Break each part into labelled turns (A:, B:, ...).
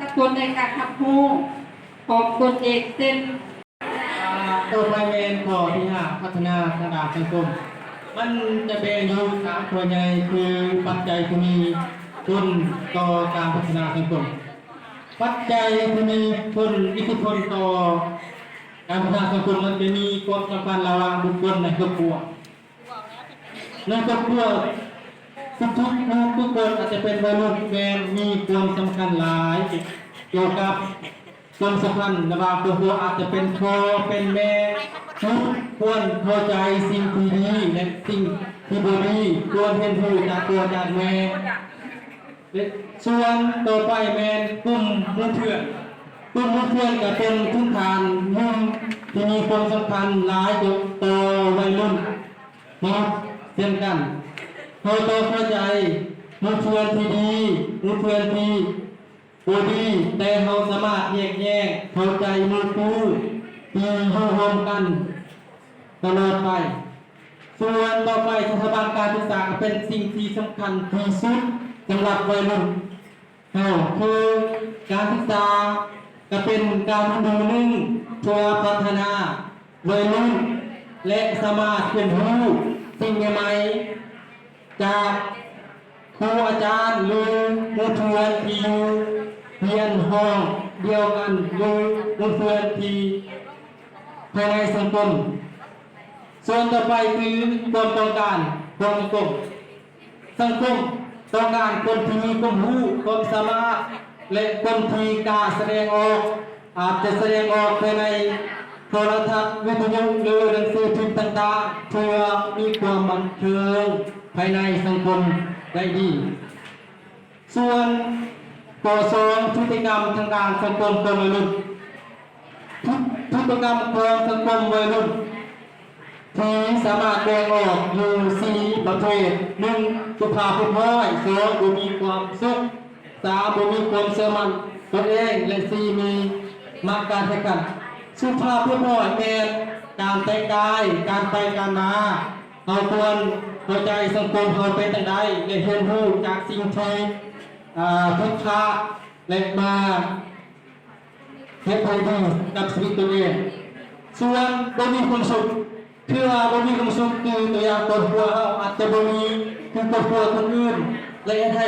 A: สกลในการทับหูของตนเอกเส้น
B: ต่อไปเมนข้อที่ห้าพัฒนาระดับสังคม มันจะเป็นอยู่สามตัวใหญ่คือปัจจัยที่มีทุนต่อการพัฒนาสังคม ปัจจัยที่มีทุนอิทธิพลต่อการพัฒนาสังคมมันจะมีความสัมพันธ์ระหว่างบุคคลในครอบครัวในครอบครัว ทุกทุกๆทุกคนอาจจะเป็นวัยรุ่นแฟนมีความสำคัญหลายเกี่ยวกับความสัมพันธ์ระหว่างครอบครัวอาจจะเป็นพ่อเป็นแม่ทุกควรเข้าใจสิ่งที่ดีและสิ่งที่บ่ดีควรเรียนรู้จากตัวจากแม่ส่วนต่อไปแมนกลุ่มมู่เพื่อนกลุ่มมู่เพื่อนก็เป็นพื้นฐานหนึ่งที่มีความสำคัญหลายกับต่อวัยรุ่นนะเช่นกัน เราต้องเข้าใจมู่เพื่อที่ดีมู่เพื่อที่บ่ดีแต่เราสามารถแยกแยะเข้าใจมู่คู่ที่อยู่ร่วมกันตลอดไป ส่วนต่อไปสถาบันการศึกษาเป็นสิ่งที่สำคัญที่สุดสำหรับวัยรุ่นเอาคือการศึกษาก็เป็นการดูหนึ่งเพื่อพัฒนาวัยรุ่นและสามารถเรียนรู้สิ่งใหม่ จากครูอาจารย์หรือผู้เพื่อนที่อยู่เรียนห้องเดียวกันหรือผู้เพื่อนที่ภายในสังคมส่วนต่อไปคือความต้องการความสังคมสังคมต้องการคนที่มีความรู้ความสามารถและคนที่กล้าแสดงออกอาจจะแสดงออกภายในโทรทัศน์วิทยุหรือหนังสือพิมพ์ต่างๆเพื่อมีความบันเทิง ภายในสังคมได้ดี ส่วนปสองพฤติกรรมทางการสังคมของวัยรุ่นพฤติกรรมของสังคมวัยรุ่นที่สามารถแบ่งออกอยู่สี่ประเภทหนึ่งสุภาพผู้น้อยสองบ่มีความสุขสามบ่มีความเสื่อมันตนเองและสี่มีมาการแข่งขันสุภาพผู้น้อยแม่นการแต่งกายการไปการมา เราควรเข้าใจสังคมเราเป็นจังใดและเรียนรู้จากสิ่งที่อ่าทุกค้าและมาเฮ็ดให้ดีกับชีวิตตัวเองส่วนบ่มีความสุขคือว่าบ่มีความสุขคือตัวอย่างครอบครัวเราอาจจะบ่มีคือครอบครัวคนอื่นและให้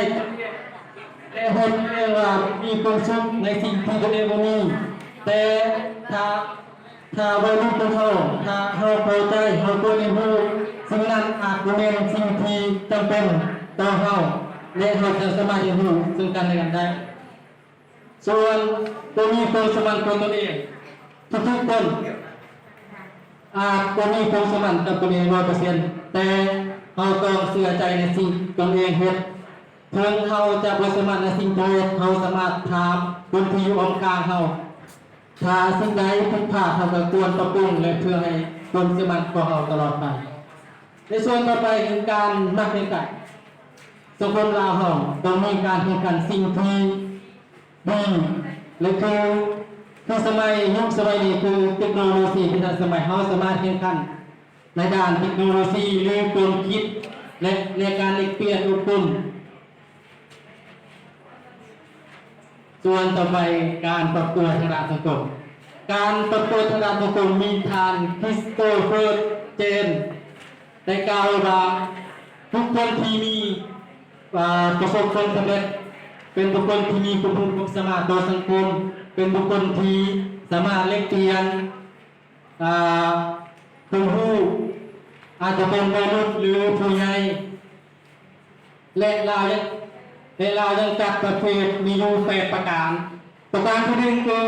B: และเฮ็ดให้ว่ามีความสุขในสิ่งที่ตัวเองบ่มีแต่ถ้าถ้าวัยรุ่นของเขาถ้าเฮาเข้าใจเฮาก็เรียนรู้ สิ่งนั้นอาจบ่แม่นสิ่งที่จำเป็นต่อเฮาและเฮาจะสามารถเรียนรู้ซึ่งกันและกันได้ ส่วนตัวมีความสมานของตนเองทุกๆคนอาจจะมีความสมานกับตัวเองร้อยเปอร์เซ็นต์แต่เราต้องเชื่อใจในสิ่งตัวเองเฮ็ดเพิ่งเขาจะบ่สมานในสิ่งตัวเองเขาสามารถถามคนที่อยู่องค์กลางเขาถ้าสิ่งใดผิดพลาดเขาก็ควรปรับปรุงและเพื่อให้ความสมานของเราตลอดไป ในส่วนต่อไปคือการนักเรียนกันสังคมลาวเราต้องมีการแข่งขันสิ่งที่ดีและคือคือสมัยยุคสมัยนี้คือเทคโนโลยีที่ทันสมัยเราสามารถแข่งขันในด้านเทคโนโลยีหรือความคิดและในการเปลี่ยนอุปกรณ์ส่วนต่อไปการปรับตัวทางด้านสังคมการปรับตัวทางด้านสังคมมีทางคริสโตเฟอร์เจน ได้กล่าวว่าทุกคนที่มีประสบความสำเร็จ เป็นบุคคลที่มีคุณความสามารถต่อสังคม เป็นบุคคลที่สามารถเล็กเปลี่ยนคุณผู้อาจจะเป็นวัยรุ่นหรือผู้ใหญ่และเรายังและเรายังจัดประเภทมีอยู่แปดประการ ประการที่หนึ่งคือ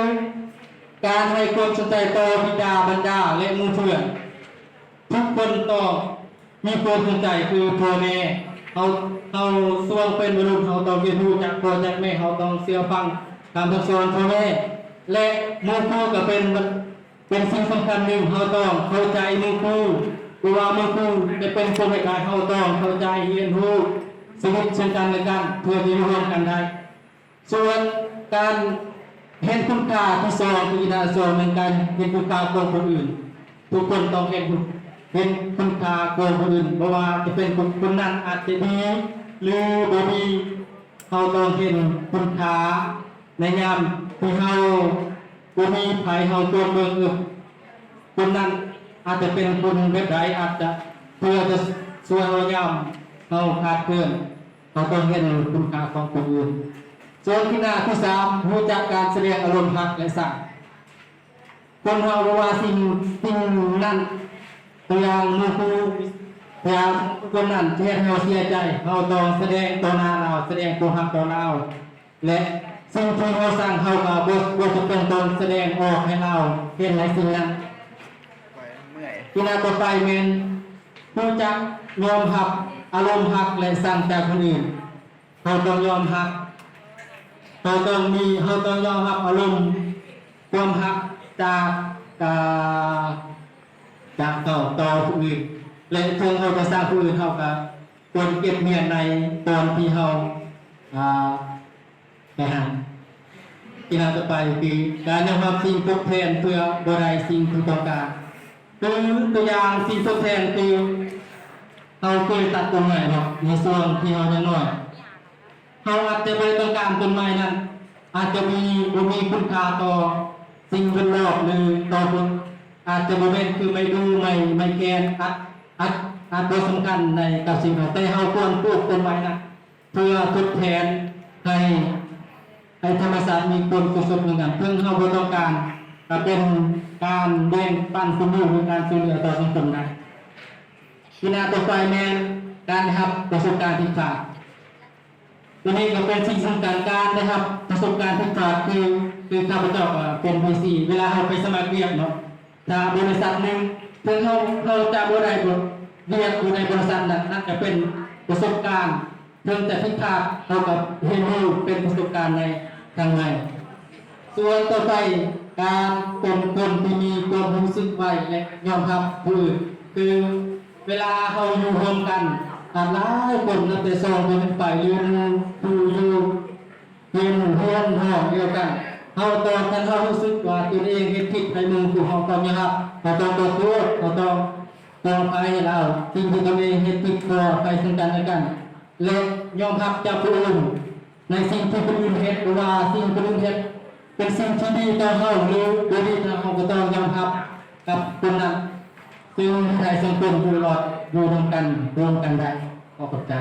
B: การให้ความสนใจต่อบิดาบรรดาและมูเพื่อนทุกคนต้อง มีความสนใจคือพ่อแม่เขาเขาส่วงเป็นมนุษย์เขาต้องเรียนรู้จากพ่อจากแม่เขาต้องเชื่อฟังคำสั่งสอนพ่อแม่และมูครูก็เป็นเป็นสิ่งสำคัญหนึ่งเขาต้องเข้าใจมู่ครูเพราะว่ามูครูจะเป็นคนให้การเขาต้องเข้าใจเรียนรู้ชีวิตเช่นกันและกันเพื่อที่จะร่วมกันได้ ส่วนการเห็นคุณค่าที่สองคือการสอนเหมือนกันเห็นคุณค่าของคนอื่น ทุกคนต้องเห็นคุณ เห็นคุณค่าของคนอื่นเพราะว่าจะเป็นคนคนนั้นอาจจะดีหรือบ่ดีเขาต้องเห็นคุณค่าในยามที่เฮาบ่มีภัยเฮาตัวเมืองอึคนนั้นอาจจะเป็นคนเว็บไรอาจจะเพื่อจะช่วยเฮายามเฮาขาดเพื่อนเขาต้องเห็นคุณค่าของคนอื่นส่วนที่หน้าที่สามรู้จักการแสดงอารมณ์หักและสั่งคนเฮาบ่ว่าสิ่งสิ่งนั้น ตัวอย่างมือครูตัวอย่างคนนั้นที่เฮ็ดให้เราเสียใจเราต้องแสดงต่อหน้าเราแสดงตัวหักต่อเราและสิ่งที่เราสั่งเขาก็บ่บ่จะเป็นตนแสดงออกให้เราเห็นในสิ่งนั้น
C: ไปเมื่อย
B: ที่นาต่อไปเมนรู้จักยอมหักอารมณ์หักและสั่งจากคนอื่นเราต้องยอมหักเราต้องมีเราต้องยอมรับอารมณ์ความหักจากอ่า จากต่อต่อผู้อื่นและทงเราจะสร้างผู้อื่นเท่ากับควรเก็บเมียนในตอนที่เราอ่าไปหาที่เราจะไปคือการนำความสิ่งทดแทนเพื่อบรายสิ่งที่ต้องการคือตัวอย่างสิ่งทดแทนคือเราเคยตัดต้นไม้เนาะในส่วนที่เราจะน้อยเราอาจจะไม่ต้องการต้นไม้นั้น อาจจะมีบ่มีคุณค่าต่อสิ่งแวดล้อมหรือต่อคน อาจจะบ่เป็นคือไม่ดูไม่ไม่แกนอัดอัดอัดตัวสำคัญในกับสิ่งนั้นแต่เราควรปลูกต้นไม้นั้นเพื่อทดแทนให้ให้ธรรมศาสตร์มีคนกุศลเหมือนกันเพิ่งเข้าบ่ต้องการเป็นการเบ่งปันคุณูหรือการช่วยเหลือต่อสังคมได้ที่นาต่อไปแมนการนะครับประสบการณ์ที่ขาดตัวนี้ก็เป็นสิ่งสำคัญการนะครับ ประสบการณ์ที่ขาดคือคือข้าพเจ้าเป็นพีซีเวลาเราไปสมัครเรียนเนาะ ถ้าบริษัทหนึ่งเพิ่งเขาเขาจะบ่ได้บ่เรียกอยู่ในบริษัทนั้นนั่นก็เป็นประสบการณ์เพิ่งแต่ที่ขาเท่ากับเรียนรูเป็นประสบการณ์ในทางในส่วนต่อไปการเป็นคนที่มีความรู้สึกไวและยอมรับผู้อื่นคือเวลาเขาอยู่รวมกันอาหลายคนนับแต่ซองเป็นไปยืนดูอยู่ยืนเฮียนห้องเดียวกันเขาตอนกันเขารู้สึกว่าตัวเองเฮ็ดผิด ในมือผู้เขาต้องยอมรับเขาต้องขอโทษเขาต้องต้องไปให้เราสิ่งที่ตัวเองเฮ็ดผิดก็ไปซึ่งกันและกันและยอมรับจากผู้อื่นในสิ่งที่ผู้อื่นเฮ็ดหรือว่าสิ่งผู้อื่นเฮ็ดเป็นสิ่งที่ดีต่อเฮาหรือบ่ดีต่อเฮาก็ต้องยอมรับกับคนนั้นซึ่งในสังคมอยู่รอดอยู่ร่วมกันร่วมกันได้ขอบใจ